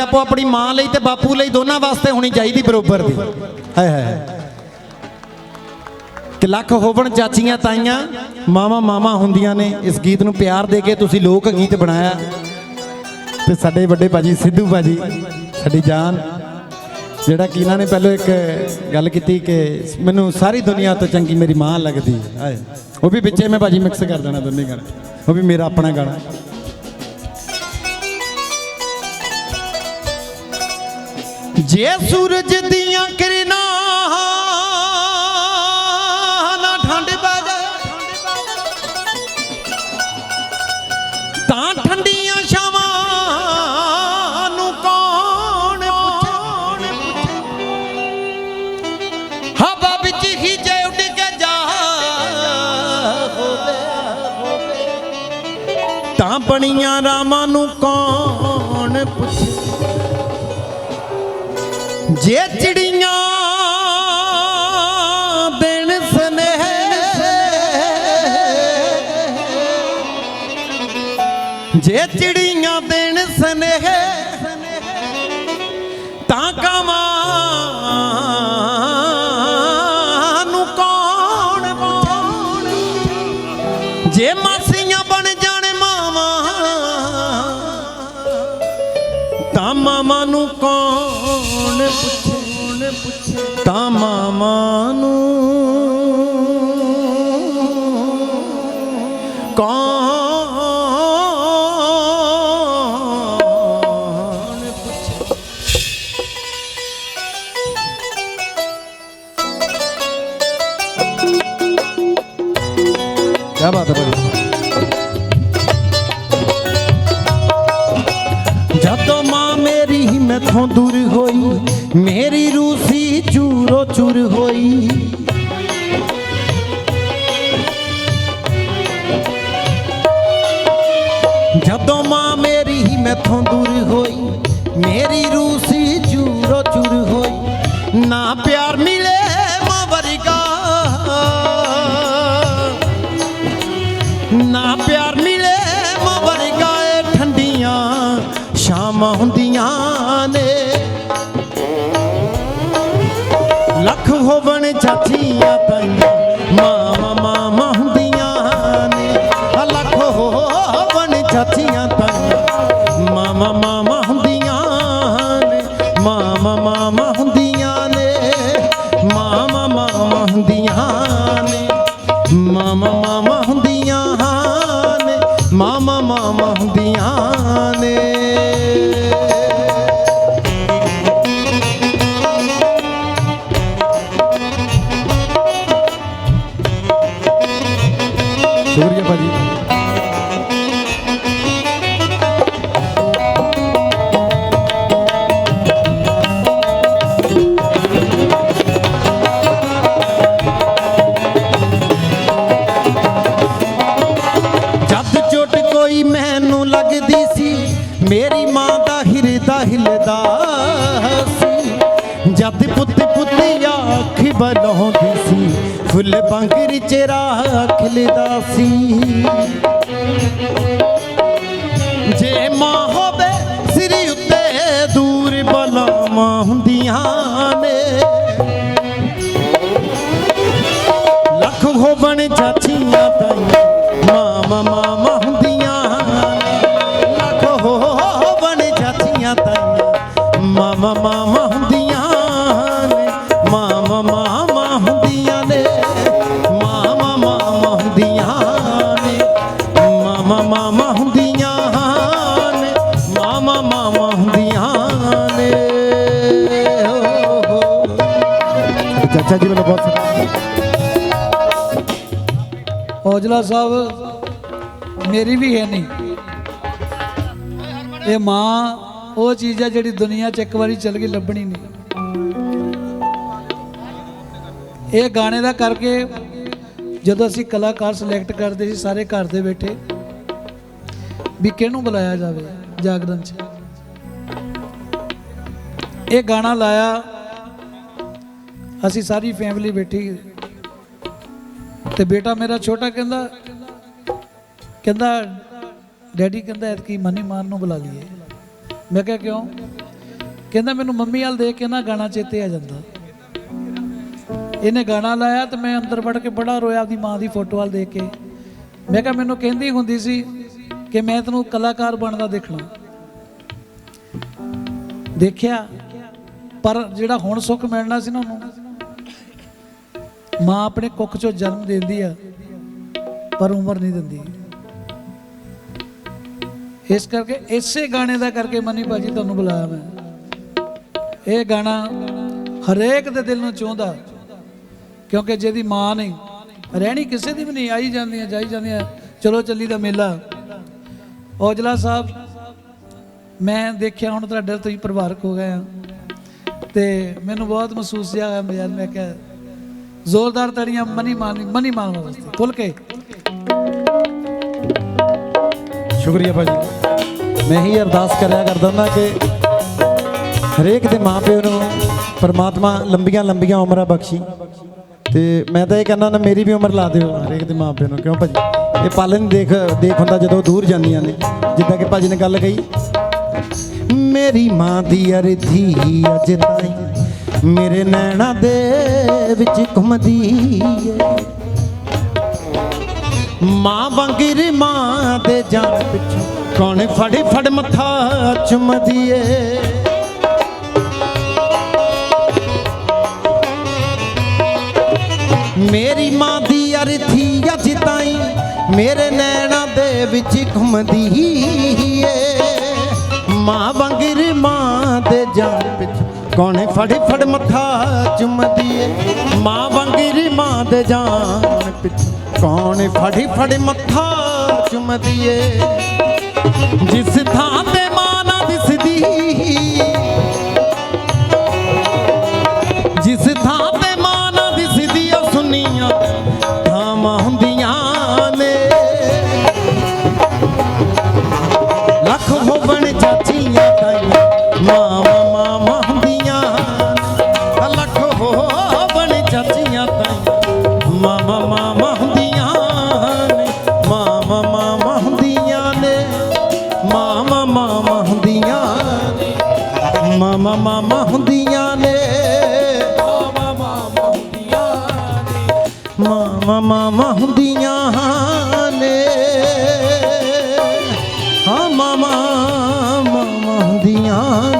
ਆਪੋ ਆਪਣੀ ਮਾਂ ਲਈ ਤੇ ਬਾਪੂ ਲਈ ਦੋਨਾਂ ਵਾਸਤੇ ਹੋਣੀ ਚਾਹੀਦੀ ਬਰੋਬਰ ਦੀ। ਹਾਏ ਹਾਏ ਕਿ ਲੱਖ ਹੋਵਣ ਚਾਚੀਆਂ ਤਾਈਆਂ, ਮਾਵਾ ਮਾਵਾ ਹੁੰਦੀਆਂ ਨੇ। ਇਸ ਗੀਤ ਨੂੰ ਪਿਆਰ ਦੇ ਕੇ ਤੁਸੀਂ ਲੋਕ ਗੀਤ ਬਣਾਇਆ। ਤੇ ਸਾਡੇ ਵੱਡੇ ਭਾਜੀ ਸਿੱਧੂ ਭਾਜੀ, ਸਾਡੀ ਜਾਨ, ਜਿਹੜਾ ਕਿ ਇਹਨਾਂ ਨੇ ਪਹਿਲਾਂ ਇੱਕ ਗੱਲ ਕੀਤੀ ਕਿ ਮੈਨੂੰ ਸਾਰੀ ਦੁਨੀਆ ਤੋਂ ਚੰਗੀ ਮੇਰੀ ਮਾਂ ਲੱਗਦੀ। ਹੈ ਹਾਏ, ਉਹ ਵੀ ਵਿੱਚੇ ਮੈਂ ਭਾਜੀ ਮਿਕਸ ਕਰ ਦੇਣਾ ਦੋਨੇ ਗਾਣੇ। ਉਹ ਵੀ ਮੇਰਾ ਆਪਣਾ ਗਾਣਾ। ਜੇ ਸੂਰਜ ਦੀਆਂ ਕਿਰਨਾਂ ਨਾ ਠੰਡ ਪੈ ਜਾਏ, ਤਾਂ ਠੰਡੀਆਂ ਛਾਵਾਂ ਨੂੰ ਕੌਣ ਪੁੱਛੇ? ਹਵਾ ਵਿੱਚ ਹੀ ਜੇ ਉੱਡ ਕੇ ਜਾ ਤਾਂ ਬਣੀਆਂ ਰਾਮਾਂ ਨੂੰ ਕੌਣ ਜੇ ਚਿੜੀਆਂ ਦੇਣ ਸਨੇਹ। ਜੇ ਚਿੜੀਆਂ ਦੇਣ ਸਨੇਹ। ਤਾਂ ਮਾਮਾ ਨੂੰ ਕੌਣ ਪੁੱਛੇ ਤਾਂ ਮੈਥੋਂ ਦੂਰ ਹੋਈ? ਮੇਰੀ ਰੂਸੀ ਚੂਰੋ ਚੂਰ ਹੋਈ। ਜਦੋਂ ਮਾਂ ਮੇਰੀ ਮੈਥੋਂ ਦੂਰ ਹੋਈ, ਮੇਰੀ ਰੂਸੀ ਚੂਰੋ ਚੂਰ ਹੋਈ, ਨਾ ਪਿਆਰ ਮਿਲੇ ਮਾਂ ਵਰਗਾ। ਨਾ ਪਿਆਰ ਮਿਲੇ ਮਾਂ ਵਰਗਾ ਠੰਡੀਆਂ ਸ਼ਾਮਾਂ ਹੁੰਦੀਆਂ। ਨੇ। ਲੱਖ ਹੋਵਣ ਚਾਚੀਆਂ ਤਾਈਆਂ ਮਾਂ ਮਾਮਾ ਹੁੰਦੀਆਂ ਨੇ। ਲੱਖ ਹੋਵਣ ਚਾਚੀਆਂ ਤਾਈਆਂ ਮਾਂ ਮਾਂ ਹੁੰਦੀਆਂ ਨੇ। ਮਾਂ ਮਾਂ ਹੁੰਦੀਆਂ ਨੇ ਮਾਂ ਮਾਂ ਹੁੰਦੀਆਂ ਨੇ। ਮਾਮਾ ਮਾਮਾ ਹੁੰਦੀਆਂ ਨੇ ਮਾਮਾ ਮਾਮਾ ਹੁੰਦੀਆਂ ਨੇ। ਭਾਜੀ। ਜਦ ਚੋਟ ਕੋਈ ਮੈਨੂੰ ਲੱਗਦੀ ਸੀ, ਮੇਰੀ ਮਾਂ ਦਾ ਹਿਰਦਾ ਹਿਲਦਾ ਸੀ। ਜਦ ਪੁੱਤ ਪੁੱਤੀ ਅੱਖ ਬਲਾਉਂਦੀ ਸੀ ਫੁੱਲ ਬੰਗਰ ਚਿਹਰਾ ਖਿਲਦਾ ਸੀ ਸਾਹਿਬ, ਮੇਰੀ ਵੀ ਹੈ ਨਹੀਂ। ਇਹ ਮਾਂ, ਉਹ ਚੀਜ਼ ਹੈ ਜਿਹੜੀ ਦੁਨੀਆ 'ਚ ਇੱਕ ਵਾਰੀ ਚੱਲ ਗਈ, ਲੱਭਣੀ ਨਹੀਂ। ਇਹ ਗਾਣੇ ਦਾ ਕਰਕੇ ਜਦੋਂ ਅਸੀਂ ਕਲਾਕਾਰ ਸਿਲੈਕਟ ਕਰਦੇ ਸੀ, ਸਾਰੇ ਘਰ ਦੇ ਬੈਠੇ, ਵੀ ਕਿਹਨੂੰ ਬੁਲਾਇਆ ਜਾਵੇ ਜਾਗਰਣ 'ਚ? ਇਹ ਗਾਣਾ ਲਾਇਆ, ਅਸੀਂ ਸਾਰੀ ਫੈਮਿਲੀ ਬੈਠੀ ਤੇ ਬੇਟਾ ਮੇਰਾ ਛੋਟਾ ਕਹਿੰਦਾ ਕਹਿੰਦਾ, ਡੈਡੀ ਕਹਿੰਦਾ ਐਤਕੀ ਮਨੀ ਮਾਨ ਨੂੰ ਬੁਲਾ ਲਈਏ। ਮੈਂ ਕਿਹਾ, ਕਿਉਂ? ਕਹਿੰਦਾ, ਮੈਨੂੰ ਮੰਮੀ ਵਾਲ ਦੇਖ ਕੇ ਨਾ ਗਾਣਾ ਚੇਤੇ ਆ ਜਾਂਦਾ। ਇਹਨੇ ਗਾਣਾ ਲਾਇਆ ਤੇ ਮੈਂ ਅੰਦਰ ਵੜ ਕੇ ਬੜਾ ਰੋਇਆ ਆਪਦੀ ਮਾਂ ਦੀ ਫੋਟੋ ਵਾਲ ਦੇਖ ਕੇ। ਮੈਂ ਕਿਹਾ, ਮੈਨੂੰ ਕਹਿੰਦੀ ਹੁੰਦੀ ਸੀ ਕਿ ਮੈਂ ਤੈਨੂੰ ਕਲਾਕਾਰ ਬਣਦਾ ਦੇਖਣਾ। ਦੇਖਿਆ, ਪਰ ਜਿਹੜਾ ਹੁਣ ਸੁੱਖ ਮਿਲਣਾ ਸੀ ਨਾ ਉਹਨੂੰ ਮਾਂ ਆਪਣੇ ਕੁੱਖ ਚੋਂ ਜਨਮ ਦਿੰਦੀ ਆ, ਪਰ ਉਮਰ ਨਹੀਂ ਦਿੰਦੀ। ਇਸ ਕਰਕੇ, ਇਸੇ ਗਾਣੇ ਦਾ ਕਰਕੇ ਮਨੀ ਭਾਜੀ ਤੁਹਾਨੂੰ ਬੁਲਾਇਆ ਮੈਂ। ਇਹ ਗਾਣਾ ਹਰੇਕ ਦੇ ਦਿਲ ਨੂੰ ਚਾਹੁੰਦਾ, ਕਿਉਂਕਿ ਜਿਹਦੀ ਮਾਂ ਨਹੀਂ, ਰਹਿਣੀ ਕਿਸੇ ਦੀ ਵੀ ਨਹੀਂ, ਆਈ ਜਾਂਦੀਆਂ, ਜਾਈ ਜਾਂਦੀਆਂ। ਚਲੋ ਚੱਲੀ ਦਾ ਮੇਲਾ। ਔਜਲਾ ਸਾਹਿਬ, ਮੈਂ ਦੇਖਿਆ ਹੁਣ ਤੁਹਾਡੇ ਤੁਸੀਂ ਪਰਿਵਾਰਕ ਹੋ ਗਏ ਆ। ਤੇ ਮੈਨੂੰ ਬਹੁਤ ਮਹਿਸੂਸ ਜਿਹਾ ਹੋਇਆ ਮੈਂ ਮੈਂ ਕਿਹਾ ਜ਼ੋਰਦਾਰ ਤੜੀਆਂ ਮਨੀ ਮਾਨ ਮਨੀ ਮਾਨ ਵਾਸਤੇ। ਖੁੱਲ ਕੇ। ਸ਼ੁਕਰੀਆ ਭਾਜੀ। ਮੈਂ ਹੀ ਅਰਦਾਸ ਕਰਿਆ ਕਰਦਾ ਹੁੰਦਾ ਕਿ ਹਰੇਕ ਦੇ ਮਾਪਿਓ ਨੂੰ ਪਰਮਾਤਮਾ ਲੰਬੀਆਂ ਲੰਬੀਆਂ ਉਮਰਾਂ ਬਖਸ਼ੀ। ਤੇ ਮੈਂ ਤਾਂ ਇਹ ਕਹਿੰਦਾ ਨਾ, ਮੇਰੀ ਵੀ ਉਮਰ ਲਾ ਦਿਓ ਹਰੇਕ ਦੇ ਮਾਪਿਓ ਨੂੰ। ਕਿਉਂ ਭਾਜੀ? ਇਹ ਪਾਲਣ ਦੇਖ ਦੇਖ ਹੁੰਦਾ ਜਦੋਂ ਦੂਰ ਜਾਂਦੀਆਂ ਨੇ। ਜਿੱਦਾਂ ਕਿ ਭਾਜੀ ਨੇ ਗੱਲ ਕਹੀ, ਮੇਰੀ ਮਾਂ ਦੀ ਅਰਥੀ ਅਜ ਤਾਈਂ ਮੇਰੇ ਨੈਣਾ ਦੇ ਵਿੱਚ ਘੁੰਮਦੀ ਏ। ਮਾਂ ਵਾਂਗਰ ਮਾਂ ਦੇ ਜਾਣ ਪਿੱਛੋਂ ਕੌਣ ਫੜ ਫੜ ਮੱਥਾ ਚੁੰਮਦੀ ਏ। ਮੇਰੀ ਮਾਂ ਦੀ ਅਰਥੀ ਅੱਜ ਤਾਈਂ ਮੇਰੇ ਨੈਣਾ ਦੇ ਵਿੱਚ ਘੁੰਮਦੀ ਏ। ਮਾਂ ਵਾਂਗਰ ਮਾਂ ਦੇ ਜਾਣ ਪਿੱਛੋਂ ਕੌਣ ਫੜ ਫੜ ਮੱਥਾ ਚੁੰਮਦੀ ਏ ਮਾਂ ਵਾਂਗਰ ਮਾਂ ਦੇ ਜਾਣ ਪਿੱਛੋਂ। ਕੌਣ ਫੜ ਫੜ ਮੱਥਾ ਚੁੰਮਦੀ ਏ ਜਿਸ ਥਾਂ ਤੇ ਤਾਈਆਂ ਮਾਮਾ ਹੁੰਦੀਆਂ ਨੇ ਮਾਵਾਂ ਮਾਵਾਂ ਹੁੰਦੀਆਂ ਨੇ, ਮਾਮਾ ਮਾਵਾਂ ਹੁੰਦੀਆਂ ਨੇ, ਮਾਮਾ ਮਾਮਾ ਹੁੰਦੀਆਂ ਨੇ, ਮਾਮਾ ਮਾਮਾ ਹੁੰਦੀਆਂ ਨੇ, ਮਾਮਾ ਮਾਮਾ ਹੁੰਦੀਆਂ ਨੇ। ਹਾਂ, ਮਾਮਾ ਮਾਮਾ ਹੁੰਦੀਆਂ